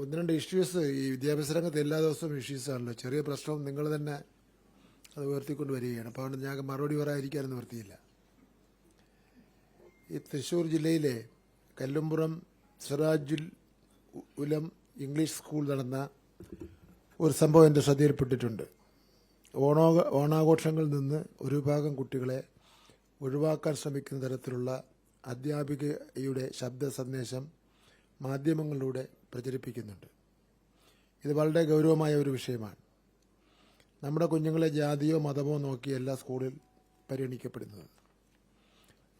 ഒന്ന് രണ്ട് ഇഷ്യൂസ് ഈ വിദ്യാഭ്യാസ രംഗത്ത് എല്ലാ ദിവസവും ഇഷ്യൂസ് ആണല്ലോ. ചെറിയ പ്രശ്നവും നിങ്ങൾ തന്നെ അത് ഉയർത്തിക്കൊണ്ട് വരികയാണ്. അപ്പോൾ അതുകൊണ്ട് ഞങ്ങൾക്ക് മറുപടി പറയാതിരിക്കാൻ നിവൃത്തിയില്ല. ഈ തൃശ്ശൂർ ജില്ലയിലെ കല്ലുംപുറം സിറാജുൽ ഉലം ഇംഗ്ലീഷ് സ്കൂൾ നടന്ന ഒരു സംഭവം എന്റെ ശ്രദ്ധയിൽപ്പെട്ടിട്ടുണ്ട്. ഓണോ ഓണാഘോഷങ്ങളിൽ നിന്ന് ഒരു വിഭാഗം കുട്ടികളെ ഒഴിവാക്കാൻ ശ്രമിക്കുന്ന തരത്തിലുള്ള അധ്യാപികയുടെ ശബ്ദ സന്ദേശം മാധ്യമങ്ങളിലൂടെ പ്രചരിപ്പിക്കുന്നുണ്ട്. ഇത് വളരെ ഗൗരവമായ ഒരു വിഷയമാണ്. നമ്മുടെ കുഞ്ഞുങ്ങളെ ജാതിയോ മതമോ നോക്കിയല്ല സ്കൂളിൽ പരിഗണിക്കപ്പെടുന്നത്.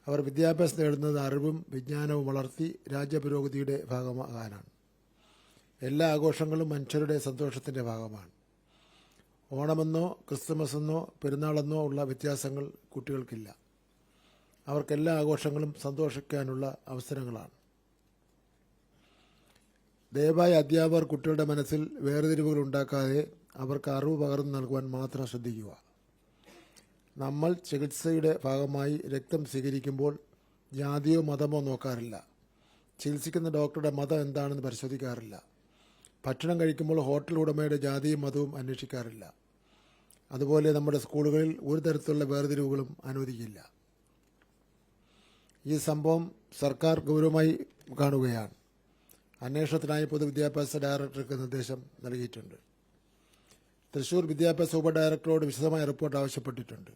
അവർ വിദ്യാഭ്യാസം നേടുന്നത് അറിവും വിജ്ഞാനവും വളർത്തി രാജ്യപുരോഗതിയുടെ ഭാഗമാകാനാണ്. എല്ലാ ആഘോഷങ്ങളും മനുഷ്യരുടെ സന്തോഷത്തിന്റെ ഭാഗമാണ്. ഓണമെന്നോ ക്രിസ്തുമസ് എന്നോ പെരുന്നാളെന്നോ ഉള്ള വ്യത്യാസങ്ങൾ കുട്ടികൾക്കില്ല. അവർക്കെല്ലാ ആഘോഷങ്ങളും സന്തോഷിക്കാനുള്ള അവസരങ്ങളാണ്. ദയവായി അധ്യാപകർ കുട്ടികളുടെ മനസ്സിൽ വേർതിരിവുകൾ ഉണ്ടാക്കാതെ അവർക്ക് അറിവ് പകർന്നു നൽകുവാൻ മാത്രം ശ്രദ്ധിക്കുക. നമ്മൾ ചികിത്സയുടെ ഭാഗമായി രക്തം സ്വീകരിക്കുമ്പോൾ ജാതിയോ മതമോ നോക്കാറില്ല. ചികിത്സിക്കുന്ന ഡോക്ടറുടെ മതം എന്താണെന്ന് പരിശോധിക്കാറില്ല. ഭക്ഷണം കഴിക്കുമ്പോൾ ഹോട്ടൽ ഉടമയുടെ ജാതിയും മതവും അന്വേഷിക്കാറില്ല. അതുപോലെ നമ്മുടെ സ്കൂളുകളിൽ ഒരു തരത്തിലുള്ള വേർതിരിവുകളും അനുവദിക്കില്ല. ഈ സംഭവം സർക്കാർ ഗൗരവമായി കാണുകയാണ്. അന്വേഷണത്തിനായി പൊതുവിദ്യാഭ്യാസ ഡയറക്ടർക്ക് നിർദ്ദേശം നൽകിയിട്ടുണ്ട്. തൃശൂർ വിദ്യാഭ്യാസ ഉപഡയറക്ടറോട് വിശദമായ റിപ്പോർട്ട് ആവശ്യപ്പെട്ടിട്ടുണ്ട്.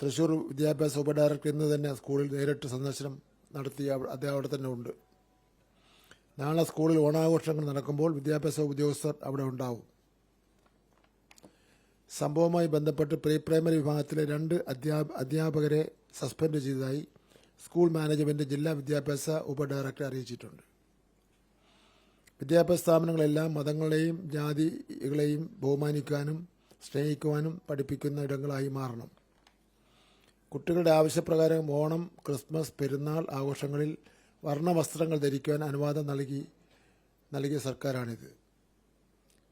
തൃശൂർ വിദ്യാഭ്യാസ ഉപഡയറക്ടർ ഇന്ന് തന്നെ സ്കൂളിൽ നേരിട്ട് സന്ദർശനം നടത്തി അദ്ദേഹം അവിടെ തന്നെ ഉണ്ട്. നാളെ സ്കൂളിൽ ഓണാഘോഷങ്ങൾ നടക്കുമ്പോൾ വിദ്യാഭ്യാസ ഉദ്യോഗസ്ഥർ അവിടെ ഉണ്ടാവും. സംഭവവുമായി ബന്ധപ്പെട്ട് പ്രീ പ്രൈമറി വിഭാഗത്തിലെ രണ്ട് അധ്യാപ അധ്യാപകരെ സസ്പെൻഡ് ചെയ്തതായി സ്കൂൾ മാനേജ്മെന്റ് ജില്ലാ വിദ്യാഭ്യാസ ഉപഡയറക്ടറെ അറിയിച്ചിട്ടുണ്ട്. വിദ്യാഭ്യാസ സ്ഥാപനങ്ങളെല്ലാം മതങ്ങളെയും ജാതികളെയും ബഹുമാനിക്കാനും സ്നേഹിക്കുവാനും പഠിപ്പിക്കുന്ന ഇടങ്ങളായി മാറണം. കുട്ടികളുടെ ആവശ്യപ്രകാരം ഓണം ക്രിസ്മസ് പെരുന്നാൾ ആഘോഷങ്ങളിൽ വർണവസ്ത്രങ്ങൾ ധരിക്കുവാൻ അനുവാദം നൽകി നൽകിയ സർക്കാരാണിത്.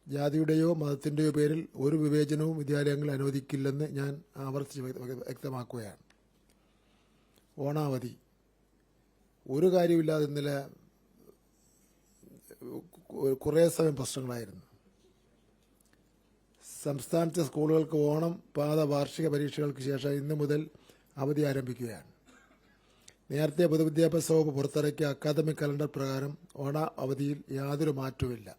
ജാതിയുടെയോ മതത്തിന്റെയോ പേരിൽ ഒരു വിവേചനവും വിദ്യാലയങ്ങൾ അനുവദിക്കില്ലെന്ന് ഞാൻ ആവർത്തിച്ച് വ്യക്തമാക്കുകയാണ്. ഓണാവധി. ഒരു കാര്യമില്ലാതെ ഇന്നലെ കുറേ സമയം പ്രശ്നങ്ങളായിരുന്നു. സംസ്ഥാനത്തെ സ്കൂളുകൾക്ക് ഓണം പാത വാർഷിക പരീക്ഷകൾക്ക് ശേഷം ഇന്ന് മുതൽ അവധി ആരംഭിക്കുകയാണ്. നേരത്തെ പൊതുവിദ്യാഭ്യാസ വകുപ്പ് പുറത്തിറക്കിയ അക്കാദമിക് കലണ്ടർ പ്രകാരം ഓണ അവധിയിൽ യാതൊരു മാറ്റവുമില്ല.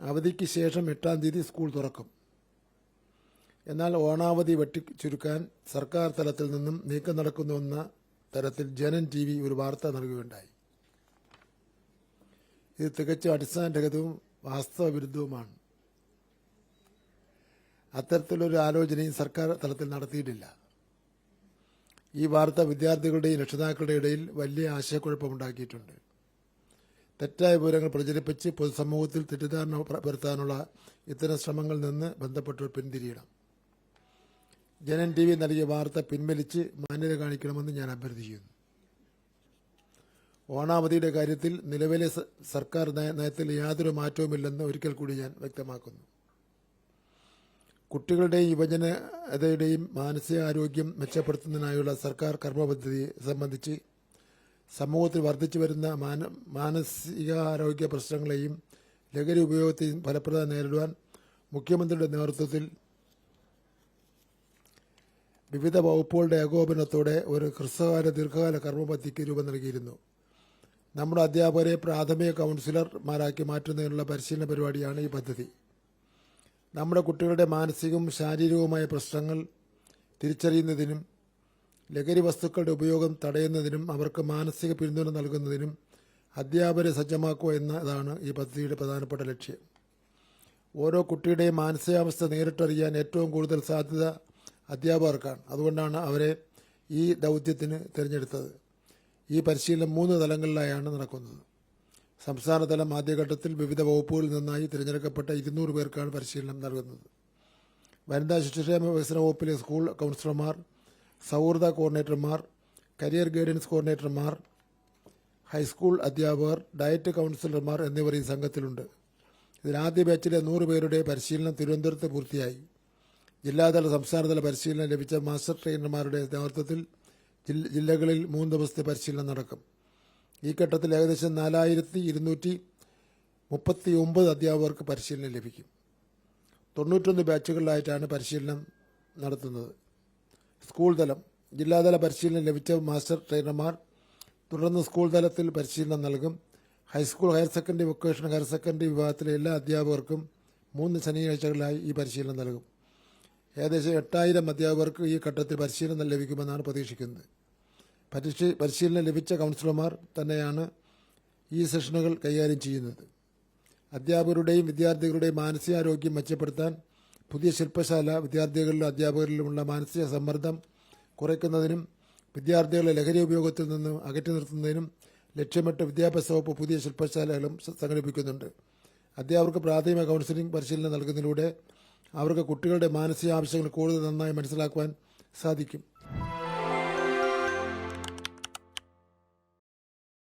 അവധിക്ക് ശേഷം എട്ടാം തീയതി സ്കൂൾ തുറക്കും. എന്നാൽ ഓണാവധി വെട്ടി ചുരുക്കാൻ സർക്കാർ തലത്തിൽ നിന്നും നീക്കം നടക്കുന്നുവെന്ന തരത്തിൽ ജനൻ ടി ഒരു വാർത്ത നൽകുകയുണ്ടായി. ഇത് തികച്ചും അടിസ്ഥാനരഹിതവും വാസ്തവവിരുദ്ധവുമാണ്. അത്തരത്തിലൊരു ആലോചനയും സർക്കാർ തലത്തിൽ നടത്തിയിട്ടില്ല. ഈ വാർത്ത വിദ്യാർത്ഥികളുടെയും രക്ഷിതാക്കളുടെ ഇടയിൽ വലിയ ആശയക്കുഴപ്പമുണ്ടാക്കിയിട്ടുണ്ട്. തെറ്റായ വിവരങ്ങൾ പ്രചരിപ്പിച്ച് പൊതുസമൂഹത്തിൽ തെറ്റിദ്ധാരണ വരുത്താനുള്ള ഇത്തരം ശ്രമങ്ങളിൽ നിന്ന് ബന്ധപ്പെട്ടവർ പിന്തിരിയണം. ജനൻ ടി വി നൽകിയ വാർത്ത പിൻവലിച്ച് മാന്യത കാണിക്കണമെന്ന് ഞാൻ അഭ്യർത്ഥിക്കുന്നു. ഓണാവധിയുടെ കാര്യത്തിൽ നിലവിലെ സർക്കാർ നയ- നയത്തിൽ യാതൊരു മാറ്റവുമില്ലെന്ന് ഒരിക്കൽ കൂടി ഞാൻ വ്യക്തമാക്കുന്നു. കുട്ടികളുടെയും യുവജനതയുടെയും മാനസികാരോഗ്യം മെച്ചപ്പെടുത്തുന്നതിനായുള്ള സർക്കാർ കർമ്മപദ്ധതി സംബന്ധിച്ച് സമൂഹത്തിൽ വർദ്ധിച്ചു വരുന്ന മാന മാനസികാരോഗ്യ പ്രശ്നങ്ങളെയും ലഹരി ഉപയോഗത്തെയും ഫലപ്രദമായി നേരിടുവാൻ മുഖ്യമന്ത്രിയുടെ നേതൃത്വത്തിൽ വിവിധ വകുപ്പുകളുടെ ഏകോപനത്തോടെ ഒരു ഹ്രസ്വകാല ദീർഘകാല കർമ്മപദ്ധതിക്ക് രൂപം നൽകിയിരുന്നു. നമ്മുടെ അധ്യാപകരെ പ്രാഥമിക കൗൺസിലർമാരാക്കി മാറ്റുന്നതിനുള്ള പരിശീലന പരിപാടിയാണ് ഈ പദ്ധതി. നമ്മുടെ കുട്ടികളുടെ മാനസികവും ശാരീരികവുമായ പ്രശ്നങ്ങൾ തിരിച്ചറിയുന്നതിനും ലഹരി വസ്തുക്കളുടെ ഉപയോഗം തടയുന്നതിനും അവർക്ക് മാനസിക പിന്തുണ നൽകുന്നതിനും അധ്യാപകരെ സജ്ജമാക്കുക എന്നതാണ് ഈ പദ്ധതിയുടെ പ്രധാനപ്പെട്ട ലക്ഷ്യം. ഓരോ കുട്ടിയുടെയും മാനസികാവസ്ഥ നേരിട്ടറിയാൻ ഏറ്റവും കൂടുതൽ സാധ്യത അധ്യാപകർക്കാണ്. അതുകൊണ്ടാണ് അവരെ ഈ ദൗത്യത്തിന് തിരഞ്ഞെടുത്തത്. ഈ പരിശീലനം മൂന്ന് തലങ്ങളിലായാണ് നടക്കുന്നത്. സംസ്ഥാനതലം ആദ്യഘട്ടത്തിൽ വിവിധ വകുപ്പുകളിൽ നിന്നായി തിരഞ്ഞെടുക്കപ്പെട്ട ഇരുന്നൂറ് പേർക്കാണ് പരിശീലനം നൽകുന്നത്. വനിതാ ശിശുക്ഷേമ വികസന വകുപ്പിലെ സ്കൂൾ കൗൺസിലർമാർ സൗഹൃദ കോർഡിനേറ്റർമാർ കരിയർ ഗൈഡൻസ് കോർഡിനേറ്റർമാർ ഹൈസ്കൂൾ അധ്യാപകർ ഡയറ്റ് കൗൺസിലർമാർ എന്നിവർ ഈ സംഘത്തിലുണ്ട്. ആദ്യ ബാച്ചിലെ നൂറ് പേരുടെ പരിശീലനം തിരുവനന്തപുരത്ത് പൂർത്തിയായി. ജില്ലാതല സംസ്ഥാനതല പരിശീലനം ലഭിച്ച മാസ്റ്റർ ട്രെയിനർമാരുടെ നേതൃത്വത്തിൽ ജില്ലകളിൽ മൂന്ന് ദിവസത്തെ പരിശീലനം നടക്കും. ഈ ഘട്ടത്തിൽ ഏകദേശം നാലായിരത്തി ഇരുന്നൂറ്റി മുപ്പത്തി ഒമ്പത് അധ്യാപകർക്ക് പരിശീലനം ലഭിക്കും. തൊണ്ണൂറ്റൊന്ന് ബാച്ചുകളിലായിട്ടാണ് പരിശീലനം നടത്തുന്നത്. സ്കൂൾ തലം ജില്ലാതല പരിശീലനം ലഭിച്ച മാസ്റ്റർ ട്രെയിനർമാർ തുടർന്ന് സ്കൂൾ തലത്തിൽ പരിശീലനം നൽകും. High school higher secondary vocational higher secondary വിഭാഗത്തിലെ എല്ലാ അധ്യാപകർക്കും മൂന്ന് ശനിയാഴ്ചകളിലായി ഈ പരിശീലനം നൽകും. ഏകദേശം എട്ടായിരം അധ്യാപകർക്ക് ഈ ഘട്ടത്തിൽ പരിശീലനം ലഭിക്കുമെന്നാണ് പ്രതീക്ഷിക്കുന്നത്. പരിശീ പരിശീലനം ലഭിച്ച കൗൺസിലർമാർ തന്നെയാണ് ഈ സെഷനുകൾ കൈകാര്യം ചെയ്യുന്നത്. അധ്യാപകരുടെയും വിദ്യാർത്ഥികളുടെയും മാനസികാരോഗ്യം മെച്ചപ്പെടുത്താൻ പുതിയ ശില്പശാല വിദ്യാർത്ഥികളിലും അധ്യാപകരിലുമുള്ള മാനസിക സമ്മർദ്ദം കുറയ്ക്കുന്നതിനും വിദ്യാർത്ഥികളെ ലഹരി ഉപയോഗത്തിൽ നിന്ന് അകറ്റി നിർത്തുന്നതിനും ലക്ഷ്യമിട്ട് വിദ്യാഭ്യാസ വകുപ്പ് പുതിയ ശില്പശാലകളും സംഘടിപ്പിക്കുന്നുണ്ട്. അധ്യാപകർക്ക് പ്രാഥമിക കൗൺസിലിംഗ് പരിശീലനം നൽകുന്നതിലൂടെ അവർക്ക് കുട്ടികളുടെ മാനസിക ആവശ്യങ്ങൾ കൂടുതൽ നന്നായി മനസ്സിലാക്കുവാൻ സാധിക്കും.